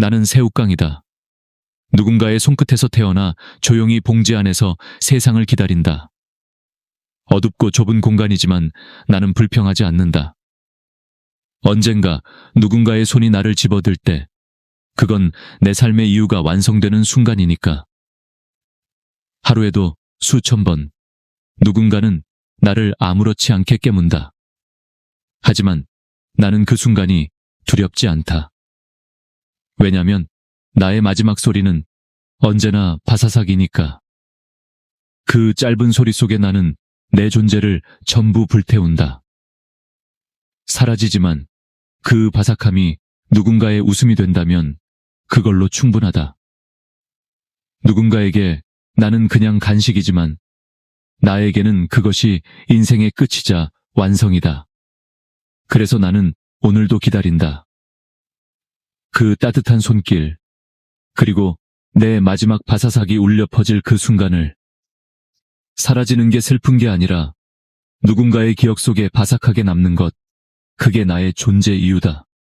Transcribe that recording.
나는 새우깡이다. 누군가의 손끝에서 태어나 조용히 봉지 안에서 세상을 기다린다. 어둡고 좁은 공간이지만 나는 불평하지 않는다. 언젠가 누군가의 손이 나를 집어들 때, 그건 내 삶의 이유가 완성되는 순간이니까. 하루에도 수천 번, 누군가는 나를 아무렇지 않게 깨문다. 하지만 나는 그 순간이 두렵지 않다. 왜냐면 나의 마지막 소리는 언제나 바사삭이니까. 그 짧은 소리 속에 나는 내 존재를 전부 불태운다. 사라지지만 그 바삭함이 누군가의 웃음이 된다면 그걸로 충분하다. 누군가에게 나는 그냥 간식이지만 나에게는 그것이 인생의 끝이자 완성이다. 그래서 나는 오늘도 기다린다. 그 따뜻한 손길, 그리고 내 마지막 바사삭이 울려 퍼질 그 순간을 사라지는 게 슬픈 게 아니라 누군가의 기억 속에 바삭하게 남는 것, 그게 나의 존재 이유다.